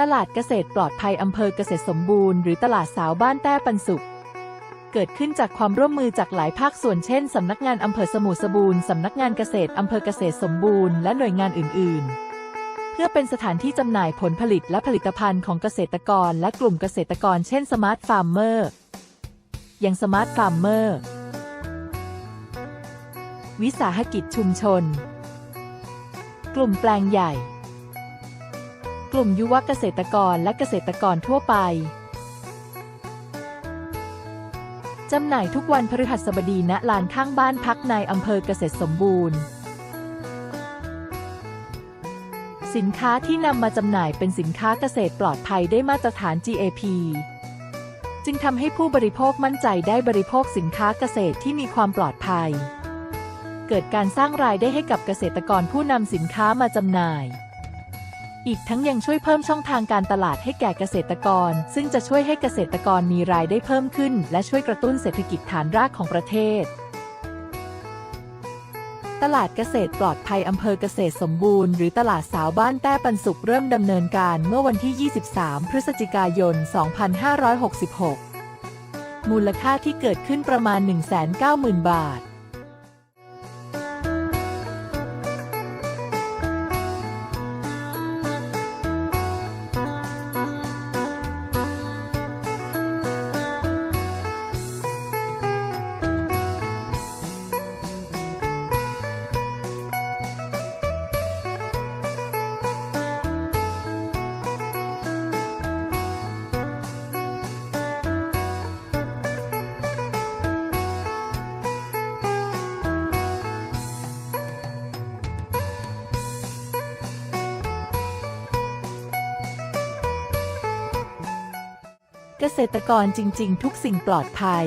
ตลาดเกษตรปลอดภัยอำเภอเกษตรสมบูรณ์หรือตลาดสาวบ้านแต้ปันสุข เกิดขึ้นจากความร่วมมือจากหลายภาคส่วนเช่น สำนักงานอำเภอสมุทรสบูรณ์สำนักงานเกษตรอำเภอเกษตรสมบูรณ์และหน่วยงานอื่น ๆ เพื่อเป็นสถานที่จำหน่ายผลผลิตและผลิตภัณฑ์ของเกษตรกรและกลุ่มเกษตรกรเช่นสมาร์ทฟาร์มเมอร์ยังสมาร์ทฟาร์มเมอร์วิสาหกิจชุมชน กลุ่มแปลงใหญ่ กลุ่มยุวเกษตรกรและเกษตรกรทั่วไป จำหน่ายทุกวันพฤหัสบดีณลานข้างบ้านพักในอำเภอเกษตรสมบูรณ์ สินค้าที่นำมาจำหน่ายเป็นสินค้าเกษตรปลอดภัยได้มาตรฐาน GAP จึงทำให้ผู้บริโภคมั่นใจได้บริโภคสินค้าเกษตรที่มีความปลอดภัย เกิดการสร้างรายได้ให้กับเกษตรกรผู้นำสินค้ามาจำหน่าย อีกทั้งยังช่วยเพิ่มช่องทางการตลาดให้แก่เกษตรกร ซึ่งจะช่วยให้เกษตรกรมีรายได้เพิ่มขึ้น และช่วยกระตุ้นเศรษฐกิจฐานรากของประเทศ ตลาดเกษตรปลอดภัยอำเภอเกษตรสมบูรณ์ หรือตลาดสาวบ้านแต้ปันสุขเริ่มดำเนินการเมื่อวันที่ 23 พฤศจิกายน 2566 มูลค่าที่เกิดขึ้นประมาณ 190,000 บาท เกษตรกรจริง ๆ ทุกสิ่งปลอดภัย